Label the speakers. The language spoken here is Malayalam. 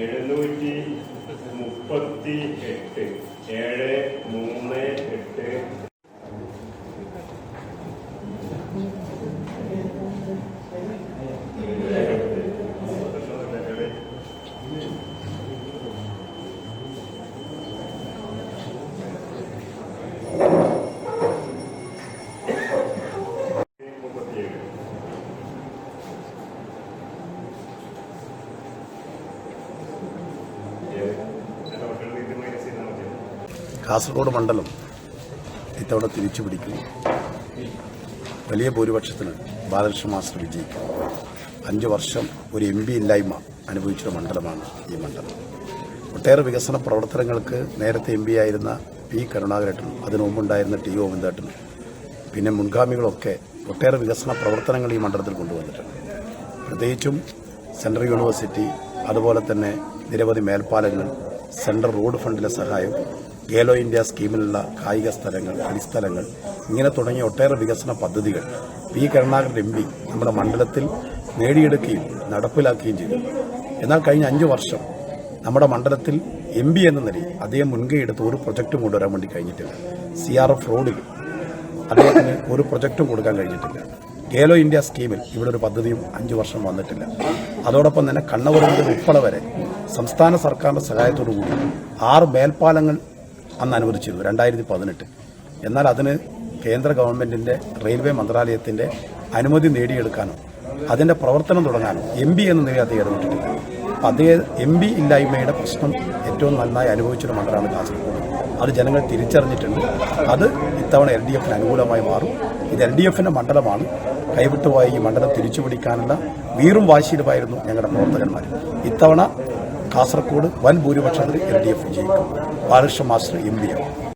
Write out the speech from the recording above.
Speaker 1: എഴുന്നൂറ്റി മുപ്പത്തി എട്ട് ഏഴ്
Speaker 2: കാസർഗോഡ് മണ്ഡലം ഇത്തവണ തിരിച്ചു പിടിക്കും. വലിയ ഭൂരിപക്ഷത്തിന് ബാലകൃഷ്ണ മാസ്റ്റർ വിജയിക്കും. അഞ്ച് വർഷം ഒരു എം പി ഇല്ലായ്മ അനുഭവിച്ചൊരു മണ്ഡലമാണ് ഈ മണ്ഡലം. ഒട്ടേറെ വികസന പ്രവർത്തനങ്ങൾക്ക് നേരത്തെ എം പി ആയിരുന്ന പി കരുണാകരേട്ടനും അതിനു മുമ്പുണ്ടായിരുന്ന ടി ഗോവിന്ദേട്ടനും പിന്നെ മുൻഗാമികളൊക്കെ ഒട്ടേറെ വികസന പ്രവർത്തനങ്ങൾ ഈ മണ്ഡലത്തിൽ കൊണ്ടുവന്നിട്ടുണ്ട്. പ്രത്യേകിച്ചും സെൻട്രൽ യൂണിവേഴ്സിറ്റി അതുപോലെ തന്നെ നിരവധി മേൽപ്പാലങ്ങൾ സെൻട്രൽ റോഡ് ഫണ്ടിലെ സഹായം ഗേലോ ഇന്ത്യ സ്കീമിലുള്ള കായിക സ്ഥലങ്ങൾ കളിസ്ഥലങ്ങൾ ഇങ്ങനെ തുടങ്ങിയ ഒട്ടേറെ വികസന പദ്ധതികൾ പി കരുണാകരൻ എം പി നമ്മുടെ മണ്ഡലത്തിൽ നേടിയെടുക്കുകയും നടപ്പിലാക്കുകയും ചെയ്തു. എന്നാൽ കഴിഞ്ഞ അഞ്ചു വർഷം നമ്മുടെ മണ്ഡലത്തിൽ എം പി എന്ന നിലയിൽ അദ്ദേഹം മുൻകൈ എടുത്ത് ഒരു പ്രൊജക്റ്റും കൊണ്ടുവരാൻ വേണ്ടി കഴിഞ്ഞിട്ടില്ല. സി ആർ എഫ് റോഡിൽ അദ്ദേഹത്തിന് ഒരു പ്രൊജക്റ്റും കൊടുക്കാൻ കഴിഞ്ഞിട്ടില്ല. ഖേലോ ഇന്ത്യ സ്കീമിൽ ഇവിടെ ഒരു പദ്ധതിയും അഞ്ചു വർഷം വന്നിട്ടില്ല. അതോടൊപ്പം തന്നെ കണ്ണവർ മുതൽ ഉൾപ്പെടെ വരെ സംസ്ഥാന സർക്കാരിന്റെ സഹായത്തോടു കൂടി ആറ് മേൽപ്പാലങ്ങൾ അന്ന് അനുവദിച്ചിരുന്നു രണ്ടായിരത്തി പതിനെട്ട് എന്നാൽ അതിന് കേന്ദ്ര ഗവൺമെന്റിന്റെ റെയിൽവേ മന്ത്രാലയത്തിന്റെ അനുമതി നേടിയെടുക്കാനോ അതിന്റെ പ്രവർത്തനം തുടങ്ങാനോ എം ബി എന്ന നിലയിൽ അദ്ദേഹം ഇടപെട്ടിട്ടില്ല അപ്പൊ അദ്ദേഹം എം ബി ഇല്ലായ്മയുടെ പ്രശ്നം ഏറ്റവും നന്നായി അനുഭവിച്ചൊരു മണ്ഡലമാണ് കാസർഗോഡ്. അത് ജനങ്ങൾ തിരിച്ചറിഞ്ഞിട്ടുണ്ട്. അത് ഇത്തവണ എൽ ഡി എഫിന് അനുകൂലമായി മാറും. ഇത് എൽ ഡി എഫിന്റെ മണ്ഡലമാണ്. കൈവിട്ടുപോയ ഈ മണ്ഡലം തിരിച്ചുപിടിക്കാനുള്ള വീറും വാശിയിലുമായിരുന്നു ഞങ്ങളുടെ പ്രവർത്തകന്മാർ. ഇത്തവണ കാസർഗോഡ് വൻ ഭൂരിപക്ഷത്തിൽ എൽ ഡി എഫ് വിജയിക്കും ബാലകൃഷ്ണ മാസ്റ്റർ എം പിയാണ്